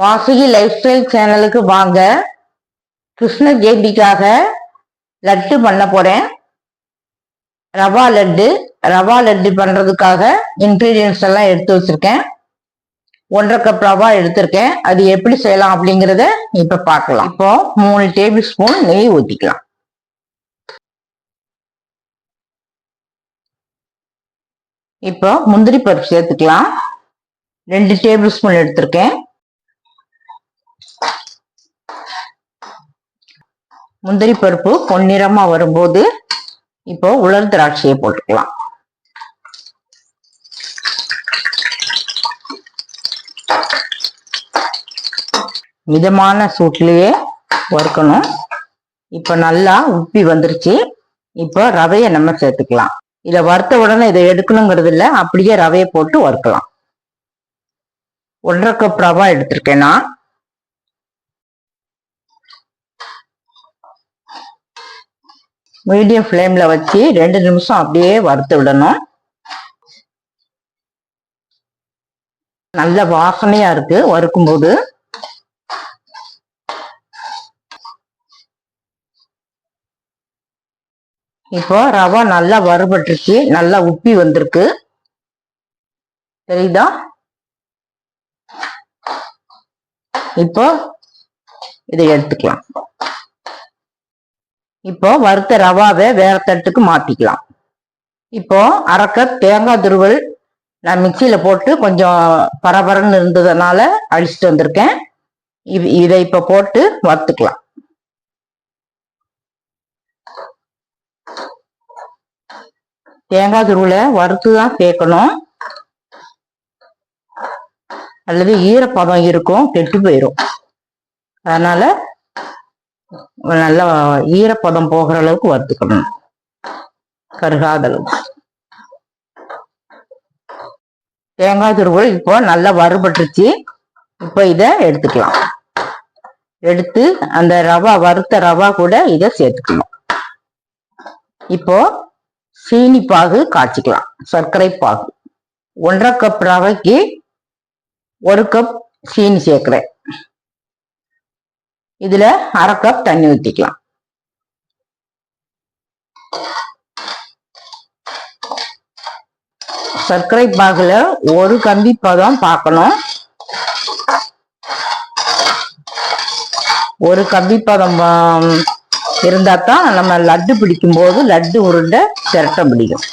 Vasuki life style சேனலுக்கு வாங்க. கிருஷ்ண ஜெயந்திக்காக லட்டு பண்ண போகிறேன் ரவா லட்டு ரவா லட்டு பண்ணுறதுக்காக இன்க்ரீடியன்ஸ் எல்லாம் எடுத்து வச்சுருக்கேன். ஒன்றரை கப் ரவா எடுத்திருக்கேன். அது எப்படி செய்யலாம் அப்படிங்கிறத இப்போ பார்க்கலாம். இப்போ மூணு டேபிள் ஸ்பூன் நெய் ஊற்றிக்கலாம் இப்போ முந்திரி பருப்பு சேர்த்துக்கலாம். ரெண்டு டேபிள் ஸ்பூன் எடுத்திருக்கேன். முந்திரி பருப்பு பொன்னிறமா வரும்போது இப்போ உலர் திராட்சையை போட்டுக்கலாம். மிதமான சூட்லயே வறுக்கணும். இப்போ நல்லா உப்பி வந்துருச்சு. இப்போ ரவையை நம்ம சேர்த்துக்கலாம். இதை வறுத்த உடனே இதை எடுக்கணுங்கிறது இல்லை அப்படியே ரவையை போட்டு வறுக்கலாம். ஒன்றரை கப் ரவா எடுத்திருக்கேன் நான். மீடியம் ஃப்ளேம்ல வச்சு ரெண்டு நிமிஷம் அப்படியே வறுத்து விடணும். நல்ல வாசனையா இருக்கு வறுக்கும் போது இப்போ ரவா நல்லா வறுபட்டுருச்சு நல்லா உப்பி வந்திருக்கு. தெரியுதா? இப்போ இதை எடுத்துக்கலாம். இப்போ வறுத்த ரவாவை வேற தட்டுக்கு மாத்திக்கலாம். இப்போ அரைக்க தேங்காய் துருவல் நான் மிக்சியில் போட்டு கொஞ்சம் பரபரன்னு இருந்ததுனால அழிச்சிட்டு வந்திருக்கேன். இது இதை இப்போ போட்டு வறுத்துக்கலாம். தேங்காய் துருவலை வறுத்து தான் சேர்க்கணும் அல்லது ஈரப்பதம் இருக்கும் கெட்டு போயிடும் அதனால நல்லா ஈரப்பதம் போகிற அளவுக்கு வறுத்துக்கணும். கருகாத அளவுக்கு தேங்காய் துருவல் இப்போ நல்லா வறுபட்டுருச்சு. இப்போ இதை எடுத்துக்கலாம். எடுத்து அந்த ரவா வறுத்த ரவா கூட இதை சேர்த்துக்கணும். இப்போ சீனி பாகு காய்ச்சிக்கலாம். சர்க்கரை பாகு. ஒன்றரை கப் ரவைக்கு ஒரு கப் சீனி சேர்க்குறேன். இதுல அரை கப் தண்ணி ஊத்திக்கலாம். சர்க்கரை பாகுல ஒரு கம்பி பதம் பார்க்கணும் ஒரு கம்பி பதம் ஆம், இருந்தா தான் நம்ம லட்டு பிடிக்கும் போது லட்டு உருண்டை திரட்ட முடியும்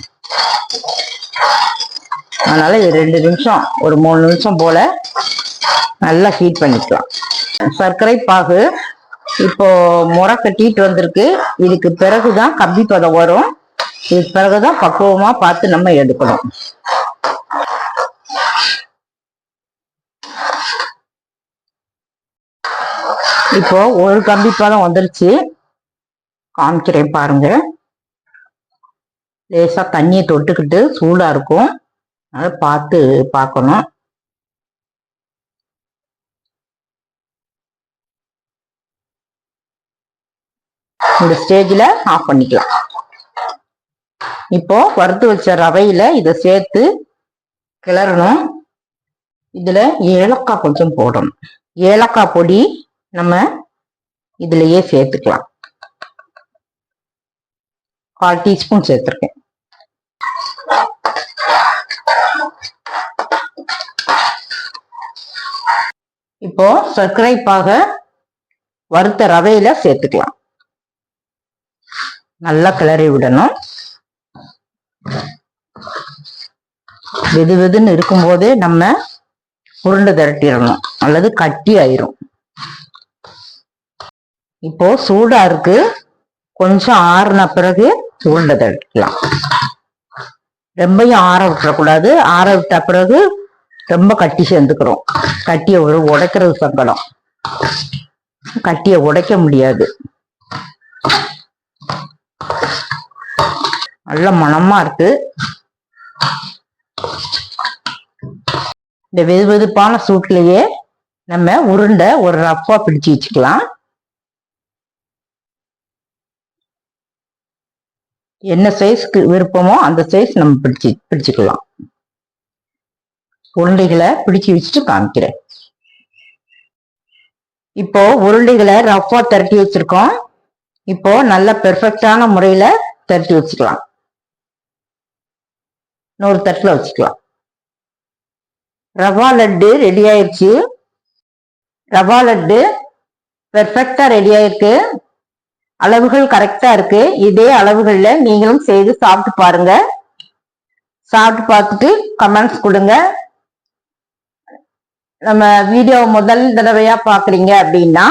அதனால இது ரெண்டு நிமிஷம் ஒரு மூணு நிமிஷம் போல நல்லா ஹீட் பண்ணிக்கலாம். சர்க்கரை பாகு இப்போ முறை கட்டிட்டு வந்திருக்கு. இதுக்கு பிறகுதான் கம்பி பதம் வரும். இதுக்கு பிறகுதான் பக்குவமா பார்த்து நம்ம எடுக்கணும். இப்போ ஒரு கம்பி பதம் வந்துருச்சு. காமிக்கிறேன் பாருங்க. லேசா தண்ணியை தொட்டுக்கிட்டு சூடா இருக்கும். அதை பார்த்து பார்க்கணும். இந்த ஸ்டேஜில் ஆஃப் பண்ணிக்கலாம். இப்போ வறுத்து வச்ச ரவையில இதை சேர்த்து கிளறணும். இதுல ஏலக்காய் கொஞ்சம் போடணும். ஏலக்காய் பொடி நம்ம இதுலயே சேர்த்துக்கலாம். கால் டீஸ்பூன் சேர்த்துருக்கேன். இப்போ சர்க்கரைப்பாக வறுத்த ரவையில சேர்த்துக்கலாம். நல்லா கிளறி விடணும். வெது வெதுன்னு இருக்கும்போதே நம்ம உருண்டை திரட்டிடணும். அல்லது கட்டி ஆயிரும். இப்போ சூடா இருக்கு கொஞ்சம் ஆறுன பிறகு உருண்டை திரட்டிக்கலாம் ரொம்பையும் ஆற விட்டுறக்கூடாது. ஆற விட்ட பிறகு ரொம்ப கட்டி சேர்ந்துக்கிறோம். கட்டியை ஒரு உடைக்கிறது சங்கடம். கட்டியை உடைக்க முடியாது. நல்ல மனமா இருக்கு. இந்த வெது வெதுப்பான சூட்லயே நம்ம உருண்டை ஒரு ரஃபா பிடிச்சு வச்சுக்கலாம். என்ன சைஸ்க்கு விருப்பமோ அந்த சைஸ் நம்ம பிடிச்சு பிடிச்சுக்கலாம். உருண்டைகளை பிடிச்சு வச்சுட்டு காமிக்கிறேன். இப்போ உருண்டைகளை ரஃபா திரட்டி வச்சிருக்கோம். இப்போ நல்ல பெர்ஃபெக்டான முறையில திரட்டி வச்சுக்கலாம். இன்னொரு தட்டில் வச்சுக்கலாம். ரவா லட்டு ரெடி ஆயிடுச்சு. ரவா லட்டு பெர்ஃபெக்டாக ரெடி ஆயிருக்கு. அளவுகள் கரெக்டாக இருக்கு. இதே அளவுகளில் நீங்களும் செய்து சாப்பிட்டு பாருங்க. சாப்பிட்டு பார்த்துட்டு கமெண்ட்ஸ் கொடுங்க. நம்ம வீடியோ முதல் தடவையா பாக்குறீங்க அப்படின்னா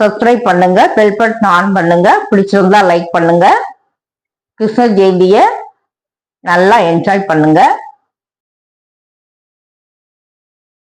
சப்ஸ்கிரைப் பண்ணுங்க. பெல் பட்டன் ஆன் பண்ணுங்க. பிடிச்சிருந்தா லைக் பண்ணுங்க. கிருஷ்ண ஜெயந்தியை நல்லா என்ஜாய் பண்ணுங்க.